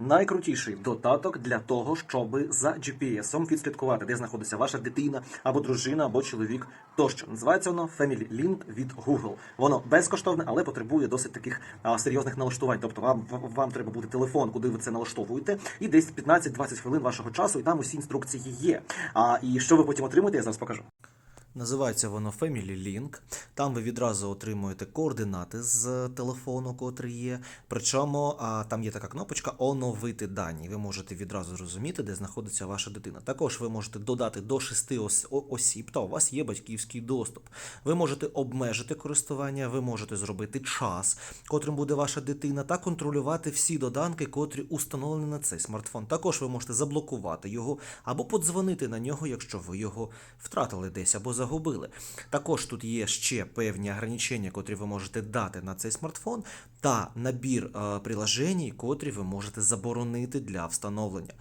найкрутіший додаток для того, щоб за GPS-ом відслідкувати, де знаходиться ваша дитина або дружина, або чоловік тощо. Називається воно Family Link від Google. Воно безкоштовне, але потребує досить таких а, серйозних налаштувань. Тобто вам, вам треба буде телефон, куди ви це налаштовуєте, і десь 15-20 хвилин вашого часу, і там усі інструкції є. А і що ви потім отримуєте, я зараз покажу. Називається воно Family Link. Там ви відразу отримуєте координати з телефону, котрий є. Причому там є така кнопочка оновити дані. Ви можете відразу зрозуміти, де знаходиться ваша дитина. Також ви можете додати до шести ос- осіб, та у вас є батьківський доступ. Ви можете обмежити користування, ви можете зробити час, котрим буде ваша дитина, та контролювати всі доданки, котрі установлені на цей смартфон. Також ви можете заблокувати його або подзвонити на нього, якщо ви його втратили десь або загубили. Також тут є ще певні ограничення, котрі ви можете дати на цей смартфон, та набір е, приложень, котрі ви можете заборонити для встановлення.